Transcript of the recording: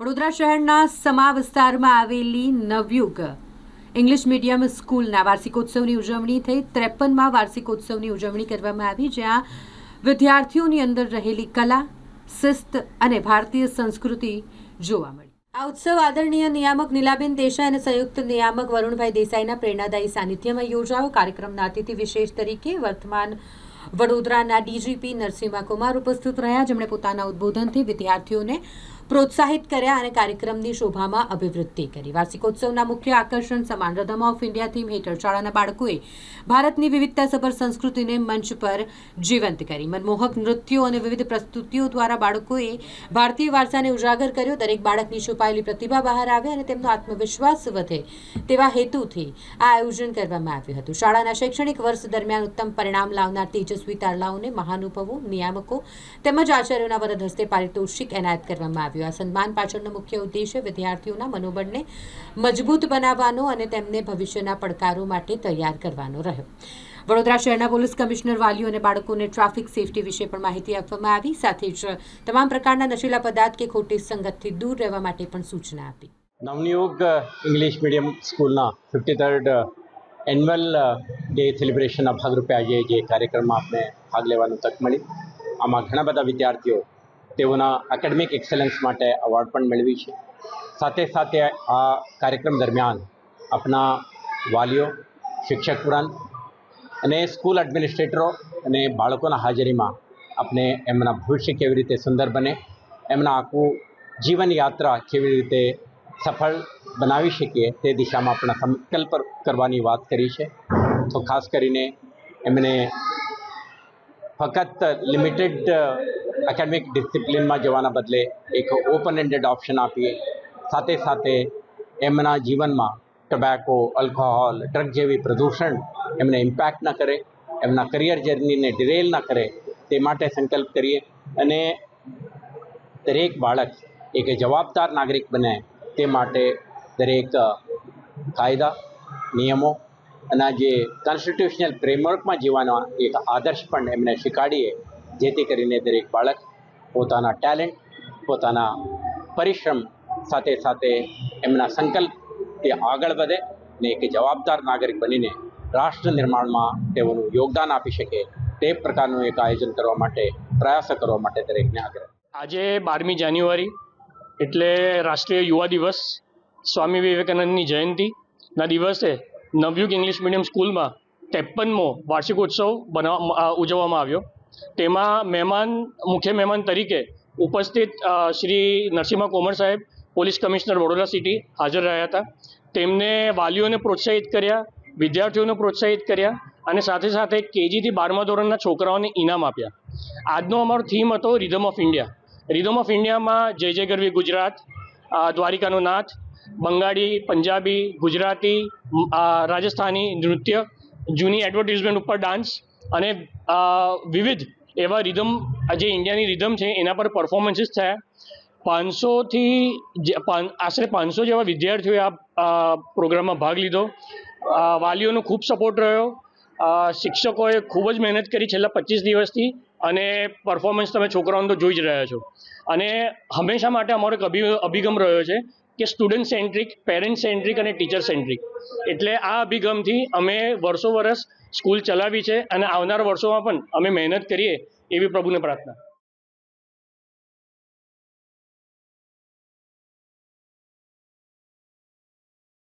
વડોદરા શહેરના સમા વિસ્તારમાં આવેલી નવયુગ ઇંગ્લિશ મીડિયમ સ્કૂલના વાર્ષિકોત્સવની ઉજવણી થઈ. ત્રેપનમાં વાર્ષિકોત્સવની ઉજવણી કરવામાં આવી, જ્યાં વિદ્યાર્થીઓની અંદર રહેલી કલા, શિસ્ત અને ભારતીય સંસ્કૃતિ જોવા મળી. આ ઉત્સવ આદરણીય નિયામક નીલાબેન દેસાઈ અને સંયુક્ત નિયામક વરુણભાઈ દેસાઈના પ્રેરણાદાયી સાનિધ્યમાં યોજાયો. કાર્યક્રમના અતિથિ વિશેષ તરીકે વર્તમાન વડોદરાના ડીજીપી નરસિંહા કુમાર ઉપસ્થિત રહ્યા. જેમણે પોતાના ઉદ્બોધનથી વિદ્યાર્થીઓને પ્રોત્સાહિત કર્યા અને કાર્યક્રમની શોભામાં અભિવૃદ્ધિ કરી. વાર્ષિકોત્સવના મુખ્ય આકર્ષણ સમાન રધમ ઓફ ઇન્ડિયા થીમ હેઠળ શાળાના બાળકોએ ભારતની વિવિધતાસભર સંસ્કૃતિને મંચ પર જીવંત કરી. મનમોહક નૃત્યો અને વિવિધ પ્રસ્તુતિઓ દ્વારા બાળકોએ ભારતીય વારસાને ઉજાગર કર્યો. દરેક બાળકની છુપાયેલી પ્રતિભા બહાર આવે અને તેમનો આત્મવિશ્વાસ વધે તેવા હેતુથી આ આયોજન કરવામાં આવ્યું હતું. શાળાના શૈક્ષણિક વર્ષ દરમિયાન ઉત્તમ પરિણામ લાવનાર તેજસ્વી તારલાઓને, મહાનુભાવો, નિયામકો તેમજ આચાર્યોના વરદ હસ્તે પારિતોષિક એનાયત કરવામાં આવ્યું આ સન્માન પાછળનો મુખ્ય ઉદ્દેશ્ય વિદ્યાર્થીઓના મનોબળને મજબૂત બનાવવાનો અને તેમને ભવિષ્યના પડકારો માટે તૈયાર કરવાનો રહ્યો. વડોદરા શહેરના પોલીસ કમિશનર વાલીઓ અને બાળકોને ટ્રાફિક સેફટી વિશે પણ માહિતી આપવામાં આવી. સાથે જ તમામ પ્રકારના નશીલા પદાર્થ કે ખોટી સંગતથી દૂર રહેવા માટે પણ સૂચના આપી. નવનિયોગ ઇંગ્લિશ મીડિયમ સ્કૂલના ફિફ્ટી થર્ડ એન્યુઅલ ડે સેલિબ્રેશનના ભાગરૂપે આજે જે કાર્યક્રમમાં આપણે ભાગ લેવાનું તક મળી. આમાં ઘણા બધા વિદ્યાર્થીઓ તેઓના એકેડમિક એક્સેલન્સ માટે અવોર્ડ પણ મેળવી છે. સાથે સાથે આ કાર્યક્રમ દરમિયાન આપણા વાલીઓ, શિક્ષક ઉપરાંત અને સ્કૂલ એડમિનિસ્ટ્રેટરો અને બાળકોના હાજરીમાં આપણે એમના ભવિષ્ય કેવી રીતે સુંદર બને, એમના આખું જીવન યાત્રા કેવી રીતે સફળ બનાવી શકીએ તે દિશામાં આપણા સંકલ્પ કરવાની વાત કરી છે. તો ખાસ કરીને એમને ફક્ત લિમિટેડ એકેડમિક ડિસિપ્લિનમાં જવાના બદલે એક ઓપન એન્ડેડ ઓપ્શન આપીએ. સાથે સાથે એમના જીવનમાં ટબેકો આલ્કોહોલ ડ્રગ જેવી પ્રદૂષણ એમને ઇમ્પેક્ટ ન કરે, એમના કરિયર જર્નીને ડિરેલ ન કરે તે માટે સંકલ્પ કરીએ અને દરેક બાળક એક જવાબદાર નાગરિક બને તે માટે દરેક કાયદા, નિયમો અને જે કોન્સ્ટિટ્યુશનલ ફ્રેમવર્કમાં જીવવાનો એક આદર્શ પણ એમને શીખવાડીએ જેથી કરીને દરેક બાળક પોતાના ટેલેન્ટ, પોતાના પરિશ્રમ સાથે સાથે એમના સંકલ્પ તે આગળ વધે ને એક જવાબદાર નાગરિક બનીને રાષ્ટ્ર નિર્માણમાં તેઓનું યોગદાન આપી શકે તે પ્રકારનું એક આયોજન કરવા માટે પ્રયાસો કરવા માટે દરેકને આગ્રહ. આજે બારમી જાન્યુઆરી એટલે રાષ્ટ્રીય યુવા દિવસ. સ્વામી વિવેકાનંદની જયંતિના દિવસે નવયુગ ઇંગ્લિશ મીડિયમ સ્કૂલમાં ત્રેપનમો વાર્ષિકોત્સવ બનાવ ઉજવવામાં આવ્યો. તેમાં મહેમાન, મુખ્ય મહેમાન તરીકે ઉપસ્થિત શ્રી નરસિંહા કોમર સાહેબ, પોલીસ કમિશનર વડોદરા સિટી હાજર રહ્યા હતા. તેમને વાલીઓને પ્રોત્સાહિત કર્યા, વિદ્યાર્થીઓને પ્રોત્સાહિત કર્યા અને સાથે સાથે કેજીથી બારમા ધોરણના છોકરાઓને ઇનામ આપ્યા. આજનો અમારો થીમ હતો rhythm of India rhythm of ઇન્ડિયામાં જય જય ગરવી ગુજરાત દ્વારિકાનો નાથ, બંગાળી, પંજાબી, ગુજરાતી રાજસ્થાની નૃત્ય, જૂની એડવર્ટિઝમેન્ટ ઉપર ડાન્સ અને વિવિધ એવા રિધમ જે ઇન્ડિયાની રિધમ છે, એના પર પરફોર્મન્સીસ થયા. પાંચસોથી આશરે પાંચસો જેવા વિદ્યાર્થીઓએ આ પ્રોગ્રામમાં ભાગ લીધો. વાલીઓનો ખૂબ સપોર્ટ રહ્યો. શિક્ષકોએ ખૂબ જ મહેનત કરી છેલ્લા પચીસ દિવસથી અને પરફોર્મન્સ તમે છોકરાઓને તો જોઈ જ રહ્યા છો. અને હંમેશા માટે અમારો એક અભિ- અભિગમ રહ્યો છે કે સ્ટુડન્ટ સેન્ટ્રિક પેરેન્ટ સેન્ટ્રિક અને ટીચર સેન્ટ્રિક એટલે આ અભિગમથી અમે વર્ષો વર્ષ સ્કૂલ ચલાવી છે અને આવનારા વર્ષોમાં પણ અમે મહેનત કરીએ એવી પ્રભુને પ્રાર્થના.